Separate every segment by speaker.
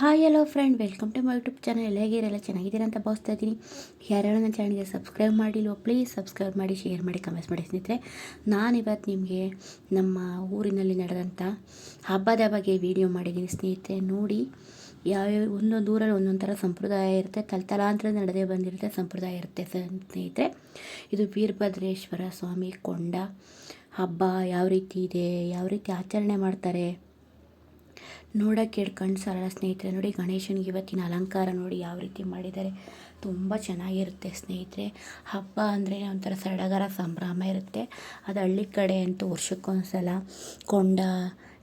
Speaker 1: Hi hello friend welcome to my YouTube channel ಹೇಗಿರಲ್ಲ ಚೆನ್ನಾಗಿದ್ದೀರ ಅಂತ ಭಾವಿಸ್ತಾ ಇದ್ದೀನಿ. ಯಾರ್ಯಾರು ನನ್ನ ಚಾನಲ್ಗೆ ಸಬ್ಸ್ಕ್ರೈಬ್ ಮಾಡಿಲ್ವೋ ಪ್ಲೀಸ್ ಸಬ್ಸ್ಕ್ರೈಬ್ ಮಾಡಿ ಶೇರ್ ಮಾಡಿ ಕಮೆಂಟ್ಸ್ ಮಾಡಿ ಸ್ನೇಹಿತರೆ. ನಾನಿವತ್ತು ನಿಮಗೆ ನಮ್ಮ ಊರಿನಲ್ಲಿ ನಡೆದಂಥ ಹಬ್ಬದ ಬಗ್ಗೆ ವಿಡಿಯೋ ಮಾಡಿದ್ದೀನಿ ಸ್ನೇಹಿತರೆ. ನೋಡಿ ಯಾವ್ಯಾವ ಒಂದೊಂದು ಊರಲ್ಲಿ ಒಂದೊಂದು ಥರ ಸಂಪ್ರದಾಯ ಇರುತ್ತೆ. ತಲತಲಾಂತರ ನಡೆದೇ ಬಂದಿರುತ್ತೆ, ಸಂಪ್ರದಾಯ ಇರುತ್ತೆ ಸ್ನೇಹಿತರೆ. ಇದು ವೀರಭದ್ರೇಶ್ವರ ಸ್ವಾಮಿ ಕೊಂಡ ಹಬ್ಬ. ಯಾವ ರೀತಿ ಇದೆ? ಯಾವ ರೀತಿ ಆಚರಣೆ ಮಾಡ್ತಾರೆ? ನೋಡೋಕ್ಕೆ ಎರಡು ಕಣ್ಣು ಸಾಲಲ್ಲ ಸ್ನೇಹಿತರೆ. ನೋಡಿ ಗಣೇಶನಿಗೆ ಇವತ್ತಿನ ಅಲಂಕಾರ ನೋಡಿ ಯಾವ ರೀತಿ ಮಾಡಿದ್ದಾರೆ. ತುಂಬ ಚೆನ್ನಾಗಿರುತ್ತೆ ಸ್ನೇಹಿತರೆ. ಹಬ್ಬ ಅಂದರೆ ಒಂಥರ ಸಡಗರ ಸಂಭ್ರಮ ಇರುತ್ತೆ. ಅದು ಹಳ್ಳಿ ಕಡೆ ಅಂತೂ ವರ್ಷಕ್ಕೊಂದ್ಸಲ ಕೊಂಡ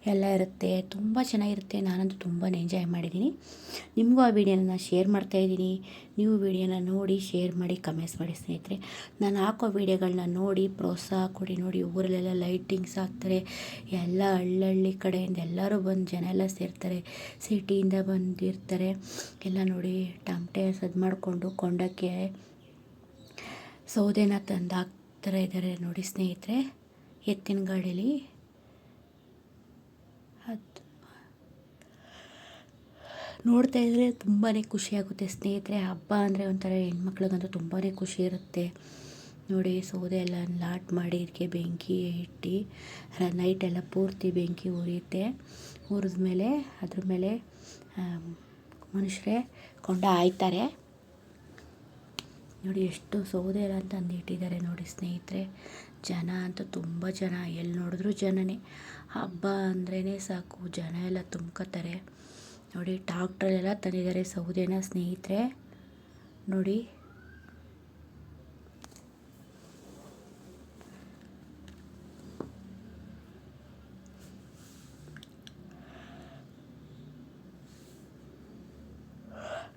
Speaker 1: ಎಲ್ಲ ಇರುತ್ತೆ. ತುಂಬ ಚೆನ್ನಾಗಿರುತ್ತೆ. ನಾನಂತೂ ತುಂಬಾ ಎಂಜಾಯ್ ಮಾಡಿದ್ದೀನಿ. ನಿಮಗೂ ಆ ವೀಡಿಯೋನ ಶೇರ್ ಮಾಡ್ತಾಯಿದ್ದೀನಿ ನೀವು ವೀಡಿಯೋನ ನೋಡಿ ಶೇರ್ ಮಾಡಿ ಕಮೆಂಟ್ಸ್ ಮಾಡಿ ಸ್ನೇಹಿತರೆ. ನಾನು ಹಾಕೋ ವೀಡಿಯೋಗಳನ್ನ ನೋಡಿ, ಪ್ರೋತ್ಸಾಹ ಕೊಡಿ, ನೋಡಿ ಊರಲ್ಲೆಲ್ಲ ಲೈಟಿಂಗ್ಸ್ ಹಾಕ್ತಾರೆ. ಎಲ್ಲ ಹಳ್ಳಹಳ್ಳಿ ಕಡೆಯಿಂದ ಎಲ್ಲರೂ ಬಂದು ಜನ ಎಲ್ಲ ಸೇರ್ತಾರೆ. ಸಿಟಿಯಿಂದ ಬಂದಿರ್ತಾರೆ. ಎಲ್ಲ ನೋಡಿ ಟಮಟೆ ಸದ್ ಮಾಡಿಕೊಂಡು ಕೊಂಡಕ್ಕೆ ಸೌದೆನ ತಂದು ಹಾಕ್ತಾರೆ ಇದ್ದಾರೆ ನೋಡಿ ಸ್ನೇಹಿತರೆ. ಎತ್ತಿನ ಗಾಡೀಲಿ. ಅದು ನೋಡ್ತಾ ಇದ್ದರೆ ತುಂಬಾ ಖುಷಿಯಾಗುತ್ತೆ ಸ್ನೇಹಿತರೆ, ಹಬ್ಬ ಅಂದರೆ ಒಂಥರ ಹೆಣ್ಮಕ್ಳಿಗಂತೂ ತುಂಬಾ ಖುಷಿ ಇರುತ್ತೆ. ನೋಡಿ, ಸೌದೆ ಎಲ್ಲ ಲಾಟ್ ಮಾಡಿ ಇದಕ್ಕೆ ಬೆಂಕಿ ಇಟ್ಟು ನೈಟೆಲ್ಲ ಪೂರ್ತಿ ಬೆಂಕಿ ಉರಿಯುತ್ತೆ. ಉರಿದ ಮೇಲೆ, ಅದ್ರ ಮೇಲೆ ಮನುಷ್ಯರೇ ಕೊಂಡ ಆಯ್ತಾರೆ ನೋಡಿ, ಎಷ್ಟು ಸೌದೆ ಎಲ್ಲ ತಂದು ಇಟ್ಟಿದ್ದಾರೆ ನೋಡಿ ಸ್ನೇಹಿತರೆ. ಜನ ಅಂತೂ ತುಂಬ ಜನ, ಎಲ್ಲಿ ನೋಡಿದ್ರು ಜನನೇ. ಹಬ್ಬ ಅಂದ್ರೇ ಸಾಕು, ಜನ ಎಲ್ಲ ತುಂಬ್ಕೋತಾರೆ ನೋಡಿ ಟ್ರಾಕ್ಟ್ರಲ್ಲೆಲ್ಲ ತಂದಿದ್ದಾರೆ, ಸೌದೆನ ಸ್ನೇಹಿತರೆ. ನೋಡಿ.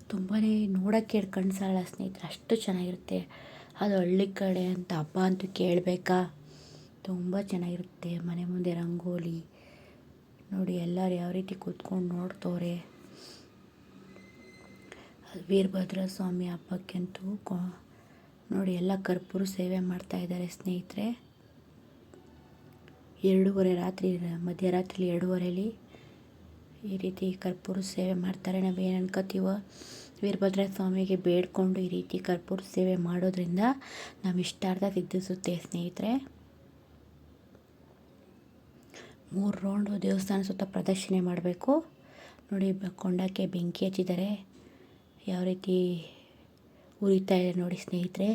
Speaker 1: ತುಂಬಾ ನೋಡೋಕ್ಕೆ ಸಾಲಲ್ಲ ಸ್ನೇಹಿತರೆ, ಅಷ್ಟು ಚೆನ್ನಾಗಿರುತ್ತೆ. ಅದು ಹಳ್ಳಿ ಕಡೆ ಅಂತ ಹಬ್ಬ ಅಂತೂ ಕೇಳಬೇಕಾ? ತುಂಬ ಚೆನ್ನಾಗಿರುತ್ತೆ. ಮನೆ ಮುಂದೆ ರಂಗೋಲಿ. ನೋಡಿ, ಎಲ್ಲರೂ ಯಾವ ರೀತಿ ಕೂತ್ಕೊಂಡು ನೋಡ್ತವ್ರೆ. ವೀರಭದ್ರ ಸ್ವಾಮಿ ಹಬ್ಬಕ್ಕಂತೂ ನೋಡಿ, ಎಲ್ಲ ಕರ್ಪೂರ ಸೇವೆ ಮಾಡ್ತಾ ಇದ್ದಾರೆ ಸ್ನೇಹಿತರೆ. ಎರಡೂವರೆ ರಾತ್ರಿ ಮಧ್ಯರಾತ್ರಿ ಎರಡೂವರೆಲಿ ಈ ರೀತಿ ಕರ್ಪೂರ ಸೇವೆ ಮಾಡ್ತಾರೆ. ನಾವು ಏನು ಅನ್ಕೋತೀವೋ? ವೀರಭದ್ರ ಸ್ವಾಮಿಗೆ ಬೇಡಿಕೊಂಡು ಈ ರೀತಿ ಕರ್ಪೂರ ಸೇವೆ ಮಾಡೋದ್ರಿಂದ ನಮ್ಮ ಇಷ್ಟಾರ್ಥ ಸಿದ್ಧಿಸುತ್ತೆ ಸ್ನೇಹಿತರೆ. ಮೂರು ರೌಂಡು ದೇವಸ್ಥಾನ ಸುತ್ತ ಪ್ರದಕ್ಷಿಣೆ ಮಾಡಬೇಕು. ನೋಡಿ, ಕೊಂಡಕ್ಕೆ ಬೆಂಕಿ ಹಚ್ಚಿದ್ದಾರೆ. ಯಾವ ರೀತಿ ಉರಿತಾ ಇದೆ ನೋಡಿ, ಸ್ನೇಹಿತರೆ.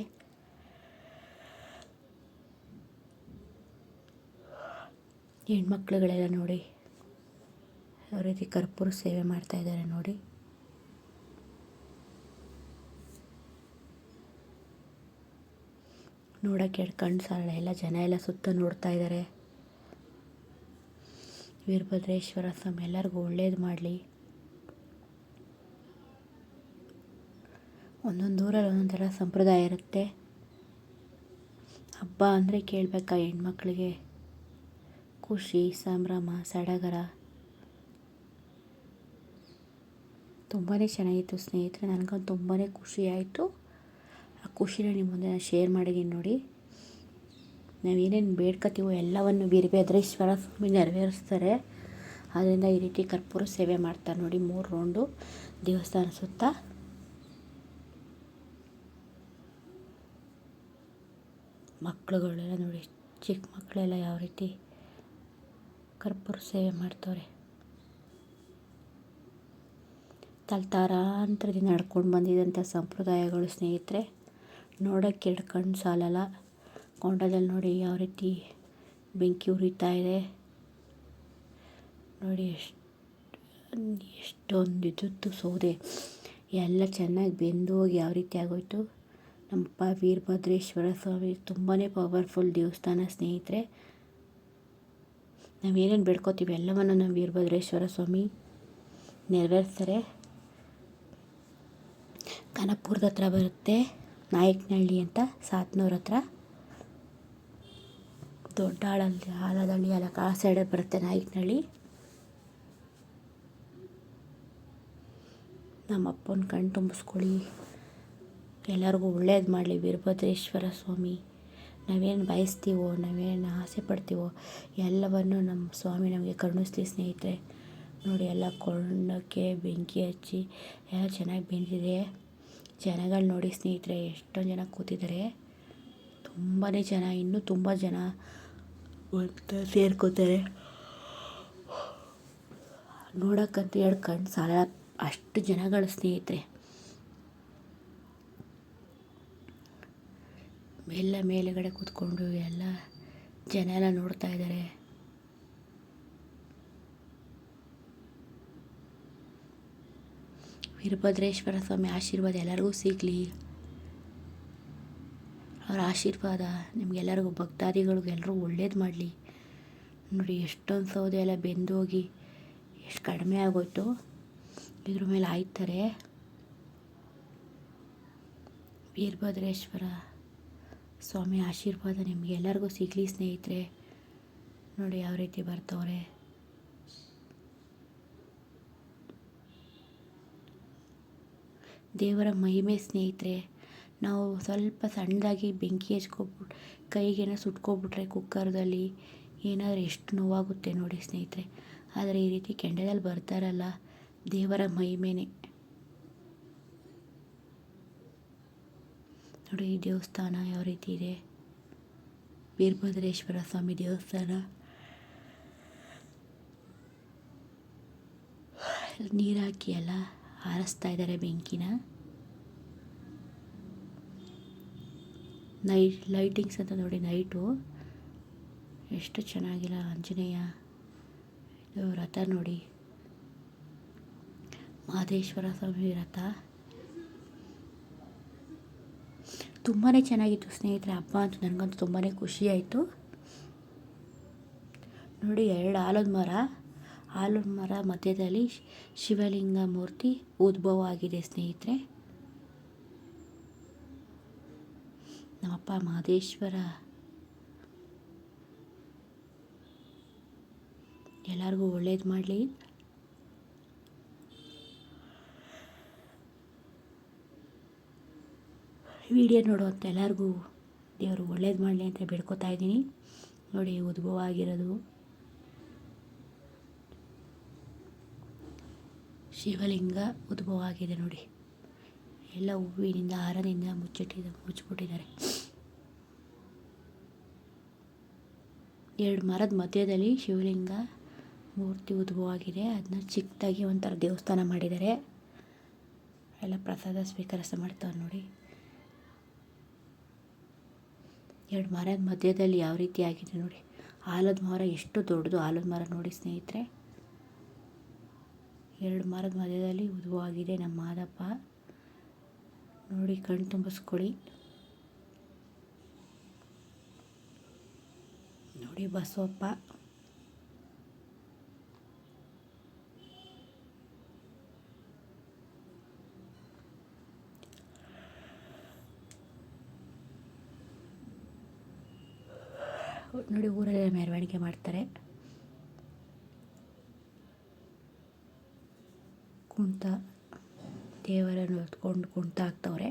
Speaker 1: ಹೆಣ್ಮಕ್ಳುಗಳೆಲ್ಲ ನೋಡಿ, ಯಾವ ರೀತಿ ಕರ್ಪೂರ ಸೇವೆ ಮಾಡ್ತಾ ಇದ್ದಾರೆ ನೋಡಿ. ನೋಡೋಕ್ಕೆ ಎರಡು ಕಣ್ಣು ಸಾಲ ಎಲ್ಲ ಜನ ಎಲ್ಲ ಸುತ್ತ ನೋಡ್ತಾ ಇದ್ದಾರೆ ವೀರಭದ್ರೇಶ್ವರ ಸ್ವಾಮಿ, ಎಲ್ಲರಿಗೂ ಒಳ್ಳೇದು ಮಾಡಲಿ. ಒಂದೊಂದು ಊರಲ್ಲಿ ಒಂದೊಂದು ಥರ ಸಂಪ್ರದಾಯ ಇರುತ್ತೆ. ಹಬ್ಬ ಅಂದರೆ ಕೇಳಬೇಕಾ ಹೆಣ್ಮಕ್ಳಿಗೆ. ಖುಷಿ, ಸಂಭ್ರಮ, ಸಡಗರ. ತುಂಬಾ ಚೆನ್ನಾಗಿತ್ತು ಸ್ನೇಹಿತರೆ, ನನಗಂತೂ ತುಂಬಾ ಖುಷಿ ಆಯಿತು. ಆ ಖುಷಿನ ನಿಮ್ಮ ಮುಂದೆ ನಾನು ಶೇರ್ ಮಾಡಿದ್ದೀನಿ ನೋಡಿ. ನಾವೇನೇನು ಬೇಡ್ಕೊತೀವೋ ಎಲ್ಲವನ್ನು ವೀರಭದ್ರೇಶ್ವರ ಸ್ವಾಮಿ ನೆರವೇರಿಸ್ತಾರೆ. ಆದ್ದರಿಂದ ಈ ರೀತಿ ಕರ್ಪೂರ ಸೇವೆ ಮಾಡ್ತಾರೆ ನೋಡಿ ಮೂರು ರೌಂಡು ದೇವಸ್ಥಾನ ಸುತ್ತ. ಮಕ್ಕಳುಗಳೆಲ್ಲ ನೋಡಿ, ಚಿಕ್ಕ ಮಕ್ಕಳೆಲ್ಲ ಯಾವ ರೀತಿ ಕರ್ಪೂರ ಸೇವೆ ಮಾಡ್ತವ್ರೆ. ತಲ್ತಾರಾಂತರದಿಂದ ನಡ್ಕೊಂಡು ಬಂದಿದ್ದಂಥ ಸಂಪ್ರದಾಯಗಳು ಸ್ನೇಹಿತರೆ ನೋಡೋಕ್ಕೆ ಎರಡು ಕಣ್ಣು ಸಾಲಲ್ಲ. ಕೊಂಡದಲ್ಲಿ ನೋಡಿ ಯಾವ ರೀತಿ ಬೆಂಕಿ ಉರಿತಾ ಇದೆ. ನೋಡಿ ಎಷ್ಟು ಎಷ್ಟೊಂದು ಇದ್ದದ್ದು ಸೌದೆ ಎಲ್ಲ ಚೆನ್ನಾಗಿ ಬೆಂದು ಹೋಗಿ ಯಾವ ರೀತಿ ಆಗೋಯ್ತು. ನಮ್ಮಪ್ಪ ವೀರಭದ್ರೇಶ್ವರ ಸ್ವಾಮಿ ತುಂಬಾ ಪವರ್ಫುಲ್ ದೇವಸ್ಥಾನ ಸ್ನೇಹಿತರೆ. ನಾವೇನೇನು ಬೇಡ್ಕೋತೀವಿ, ಎಲ್ಲವನ್ನು ನಮ್ಮ ವೀರಭದ್ರೇಶ್ವರ ಸ್ವಾಮಿ ನೆರವೇರಿಸ್ತಾರೆ. ಕನಕಪುರದ ಹತ್ರ ಬರುತ್ತೆ. ನಾಯಕನಹಳ್ಳಿ ಅಂತ ಸಾತ್ನೂರ ಹತ್ರ. ದೊಡ್ಡ ಹಾಳಲ್ಲಿ ಹಾಲದಳ್ಳಿ ಅಲ್ಲ ಆ ಸೈಡೇ ಬರುತ್ತೆ ನಾಯಕನಹಳ್ಳಿ. ನಮ್ಮ ಅಪ್ಪನ ಕಣ್ಣು ತುಂಬಿಸ್ಕೊಳ್ಳಿ. ಎಲ್ಲರಿಗೂ ಒಳ್ಳೇದು ಮಾಡಲಿ ವೀರಭದ್ರೇಶ್ವರ ಸ್ವಾಮಿ. ನಾವೇನು ಬಯಸ್ತೀವೋ, ನಾವೇನು ಆಸೆ ಪಡ್ತೀವೋ, ಎಲ್ಲವನ್ನು ನಮ್ಮ ಸ್ವಾಮಿ ನಮಗೆ ಕರುಣಿಸ್ಲಿ ಸ್ನೇಹಿತರೆ. ನೋಡಿ ಎಲ್ಲ ಕೊಂಡಕ್ಕೆ ಬೆಂಕಿ ಹಚ್ಚಿ, ಎಲ್ಲ ಚೆನ್ನಾಗಿ ಬೆಂದಿದೆ. ಜನಗಳು ನೋಡಿ ಸ್ನೇಹಿತರೆ, ಎಷ್ಟೊಂದು ಜನ ಕೂತಿದ್ದಾರೆ. ತುಂಬಾ ಜನ, ಇನ್ನೂ ತುಂಬ ಜನ ಸೇರ್ಕೋತಾರೆ. ನೋಡೋಕ್ಕಂತೂ ಎರಡು ಕಣ್ಣು ಸಾಲ ಅಷ್ಟು ಜನಗಳು ಸ್ನೇಹಿತರೆ. ಎಲ್ಲ ಮೇಲುಗಡೆ ಕೂತ್ಕೊಂಡು ಎಲ್ಲ ಜನ ಎಲ್ಲ ನೋಡ್ತಾ ಇದ್ದಾರೆ. ವೀರಭದ್ರೇಶ್ವರ ಸ್ವಾಮಿ ಆಶೀರ್ವಾದ ಎಲ್ಲರಿಗೂ ಸಿಗಲಿ. ಅವರ ಆಶೀರ್ವಾದ ನಿಮಗೆಲ್ಲರಿಗೂ ಭಕ್ತಾದಿಗಳಿಗೆಲ್ಲರೂ ಒಳ್ಳೇದು ಮಾಡಲಿ. ನೋಡಿ, ಎಷ್ಟೊಂದು ಸೌದೆ ಎಲ್ಲ ಬೆಂದೋಗಿ ಎಷ್ಟು ಕಡಿಮೆ ಆಗೋಯ್ತು. ಇದ್ರ ಮೇಲೆ ಆಯ್ತಾರೆ ವೀರಭದ್ರೇಶ್ವರ ಸ್ವಾಮಿ ಆಶೀರ್ವಾದ ನಿಮಗೆಲ್ಲರಿಗೂ ಸಿಗಲಿ, ಸ್ನೇಹಿತರೆ. ನೋಡಿ, ಯಾವ ರೀತಿ ಬರ್ತವ್ರೆ. ದೇವರ ಮಹಿಮೆ ಸ್ನೇಹಿತರೆ, ನಾವು ಸ್ವಲ್ಪ ಸಣ್ಣದಾಗಿ ಬೆಂಕಿ ಹಚ್ಕೊಬಿಟ್ಟು ಕೈಗೇನೋ ಸುಟ್ಕೊಬಿಟ್ರೆ ಕುಕ್ಕರ್ದಲ್ಲಿ ಏನಾದರೂ ಎಷ್ಟು ನೋವಾಗುತ್ತೆ ನೋಡಿ ಸ್ನೇಹಿತರೆ. ಆದರೆ ಈ ರೀತಿ ಕೆಂಡದಲ್ಲಿ ಬರ್ತಾರಲ್ಲ, ದೇವರ ಮಹಿಮೆನೇ. ನೋಡಿ ಈ ದೇವಸ್ಥಾನ ಯಾವ ರೀತಿ ಇದೆ. ವೀರಭದ್ರೇಶ್ವರ ಸ್ವಾಮಿ ದೇವಸ್ಥಾನ. ನೀರು ಹಾಕಿ ಎಲ್ಲ ಹಾರಿಸ್ತಾ ಇದ್ದಾರೆ ಬೆಂಕಿನ. ನೈಟ್ ಲೈಟಿಂಗ್ಸ್ ಅಂತ ನೋಡಿ ನೈಟು ಎಷ್ಟು ಚೆನ್ನಾಗಿಲ್ಲ, ಆಂಜನೇಯ. ಇದು ರಥ ನೋಡಿ. ಮಹದೇಶ್ವರ ಸ್ವಾಮಿ ರಥ. ತುಂಬಾ ಚೆನ್ನಾಗಿತ್ತು ಸ್ನೇಹಿತರೆ, ಹಬ್ಬ ಅಂತೂ ನನಗಂತೂ ತುಂಬಾ ಖುಷಿ ಆಯಿತು. ನೋಡಿ, ಎರಡು ಆಲದ ಮರ. ಆಲದ ಮರ ಮಧ್ಯದಲ್ಲಿ ಶಿವಲಿಂಗ ಮೂರ್ತಿ ಉದ್ಭವ ಆಗಿದೆ ಸ್ನೇಹಿತರೆ. ನಮ್ಮಪ್ಪ ಮಹದೇಶ್ವರ. ಎಲ್ಲರಿಗೂ ಒಳ್ಳೇದು ಮಾಡಲಿ. ವಿಡಿಯೋ ನೋಡುವಂಥ ಎಲ್ಲರಿಗೂ ದೇವರು ಒಳ್ಳೇದು ಮಾಡಲಿ ಅಂತ ಬೇಡ್ಕೊತಾ ಇದ್ದೀನಿ. ನೋಡಿ ಉದ್ಭವ ಆಗಿರೋದು ಶಿವಲಿಂಗ ಉದ್ಭವ ಆಗಿದೆ ನೋಡಿ. ಎಲ್ಲ ಹೂವಿನಿಂದ ಹಾರದಿಂದ ಮುಚ್ಚಿಟ್ಟಿದ, ಮುಚ್ಚಿಬಿಟ್ಟಿದ್ದಾರೆ. ಎರಡು ಮರದ ಮಧ್ಯದಲ್ಲಿ ಶಿವಲಿಂಗ ಮೂರ್ತಿ ಉದ್ಭವ ಆಗಿದೆ ಅದನ್ನ ಚಿಕ್ಕದಾಗಿ ಒಂಥರ ದೇವಸ್ಥಾನ ಮಾಡಿದ್ದಾರೆ. ಎಲ್ಲ ಪ್ರಸಾದ ಸ್ವೀಕರಿಸ ಮಾಡ್ತಾವೆ ನೋಡಿ. ಎರಡು ಮರದ ಮಧ್ಯದಲ್ಲಿ ಯಾವ ರೀತಿ ಆಗಿದೆ ನೋಡಿ. ಆಲದ ಮರ ಎಷ್ಟು ದೊಡ್ಡದು. ಆಲದ ಮರ ನೋಡಿ ಸ್ನೇಹಿತರೆ. ಎರಡು ಮರದ ಮಧ್ಯದಲ್ಲಿ ಉದುವಾಗಿದೆ ನಮ್ಮ ಮಾದಪ್ಪ, ನೋಡಿ ಕಣ್ಣು ತುಂಬಿಸ್ಕೊಳ್ಳಿ. ನೋಡಿ ಬಸವಪ್ಪ. ನೋಡಿ ಊರಲ್ಲೇ ಮೆರವಣಿಗೆ ಮಾಡ್ತಾರೆ. ದೇವರನ್ನು ಹೊತ್ಕೊಂಡು ಕುಂಟ ಹಾಕ್ತವ್ರೆ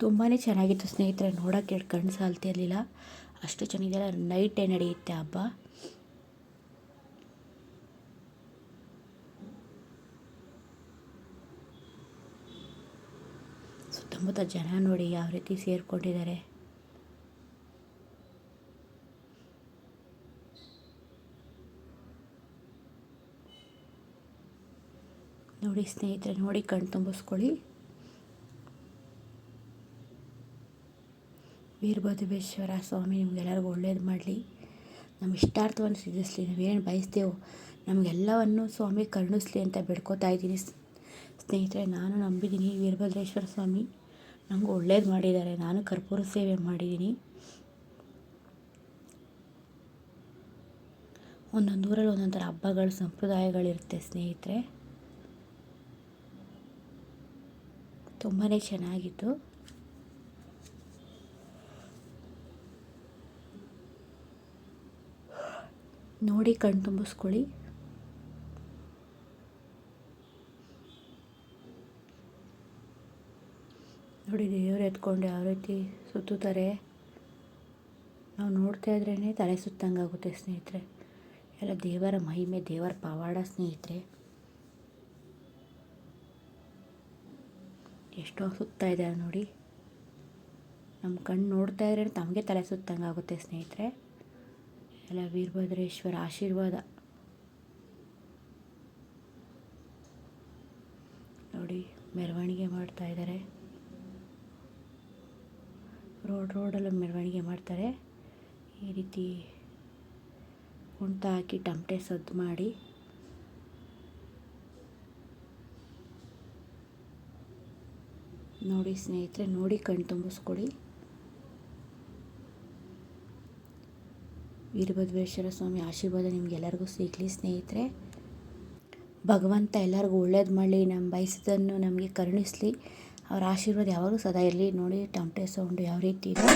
Speaker 1: ತುಂಬಾ ಚೆನ್ನಾಗಿತ್ತು ಸ್ನೇಹಿತರೆ ನೋಡೋಕ್ಕೆ ಎರಡು ಕಣ್ಣು ಸಾಲ್ತಿರಲಿಲ್ಲ ಅಷ್ಟು ಚೆನ್ನಾಗಿಲ್ಲ, ನೈಟೇ ನಡೆಯುತ್ತೆ ಹಬ್ಬ. ಸುತ್ತಮುತ್ತ ಜನ ನೋಡಿ ಯಾವ ರೀತಿ ಸೇರಿಕೊಂಡಿದ್ದಾರೆ. ನೋಡಿ ಸ್ನೇಹಿತರೆ, ನೋಡಿ ಕಣ್ಣು ತುಂಬಿಸ್ಕೊಳ್ಳಿ. ವೀರಭದ್ರೇಶ್ವರ ಸ್ವಾಮಿ, ನಿಮಗೆಲ್ಲರಿಗೂ ಒಳ್ಳೇದು ಮಾಡಲಿ. ನಮ್ಮ ಇಷ್ಟಾರ್ಥವನ್ನು ಸಿದ್ಧಿಸಲಿ, ನಾವೇನು ಬಯಸ್ತೇವೋ ನಮಗೆಲ್ಲವನ್ನು ಸ್ವಾಮಿ ಕರುಣಿಸ್ಲಿ ಅಂತ ಬೇಡ್ಕೋತಾ ಇದ್ದೀನಿ. ಸ್ನೇಹಿತರೆ, ನಾನು ನಂಬಿದ್ದೀನಿ ವೀರಭದ್ರೇಶ್ವರ ಸ್ವಾಮಿ. ನನಗೂ ಒಳ್ಳೇದು ಮಾಡಿದ್ದಾರೆ. ನಾನು ಕರ್ಪೂರ ಸೇವೆ ಮಾಡಿದ್ದೀನಿ. ಒಂದೊಂದು ಊರಲ್ಲಿ ಒಂದೊಂದು ಥರ ಹಬ್ಬಗಳು, ಸಂಪ್ರದಾಯಗಳಿರುತ್ತೆ ಸ್ನೇಹಿತರೆ. ತುಂಬಾ ಚೆನ್ನಾಗಿತ್ತು. ನೋಡಿ ಕಣ್ ತುಂಬಿಸ್ಕೊಳ್ಳಿ. ನೋಡಿ ದೇವ್ರು ಎತ್ಕೊಂಡು ಯಾವ ರೀತಿ ಸುತ್ತುತ್ತಾರೆ. ನಾವು ನೋಡ್ತಾ ಇದ್ರೇ ತಲೆ ಸುತ್ತಂಗಾಗುತ್ತೆ ಸ್ನೇಹಿತರೆ. ಎಲ್ಲ ದೇವರ ಮಹಿಮೆ, ದೇವರ ಪವಾಡ ಸ್ನೇಹಿತರೆ. ಎಷ್ಟೋ ಸುತ್ತಾ ಇದೆ ನೋಡಿ. ನಮ್ಮ ಕಣ್ಣು ನೋಡ್ತಾ ಇದ್ರೆ ತಮಗೆ ತಲೆ ಸುತ್ತಂಗೆ ಆಗುತ್ತೆ ಸ್ನೇಹಿತರೆ. ಎಲ್ಲ ವೀರಭದ್ರೇಶ್ವರ ಆಶೀರ್ವಾದ. ನೋಡಿ, ಮೆರವಣಿಗೆ ಮಾಡ್ತಾ ಇದ್ದಾರೆ ರೋಡ್, ರೋಡಲ್ಲಿ ಮೆರವಣಿಗೆ ಮಾಡ್ತಾರೆ. ಈ ರೀತಿ ಕುಂಟ ಹಾಕಿ ಟಮಟೆ ಸದ್ದು ಮಾಡಿ. ನೋಡಿ ಸ್ನೇಹಿತರೆ, ನೋಡಿ ಕಣ್ ತುಂಬಿಸ್ಕೊಡಿ ವೀರಭದ್ರೇಶ್ವರ ಸ್ವಾಮಿ ಆಶೀರ್ವಾದ ನಿಮಗೆಲ್ಲರಿಗೂ ಸಿಗಲಿ ಸ್ನೇಹಿತರೆ. ಭಗವಂತ ಎಲ್ಲರಿಗೂ ಒಳ್ಳೇದು ಮಾಡಲಿ ನಮ್ಮ ಬಯಸಿದ್ದನ್ನು ನಮಗೆ ಕರುಣಿಸಲಿ. ಅವರ ಆಶೀರ್ವಾದ ಯಾವಾಗಲೂ ಸದಾ ಇರಲಿ. ನೋಡಿ, ಟಮಟೆ ಸೌಂಡು ಯಾವ ರೀತಿ ಇದೆ.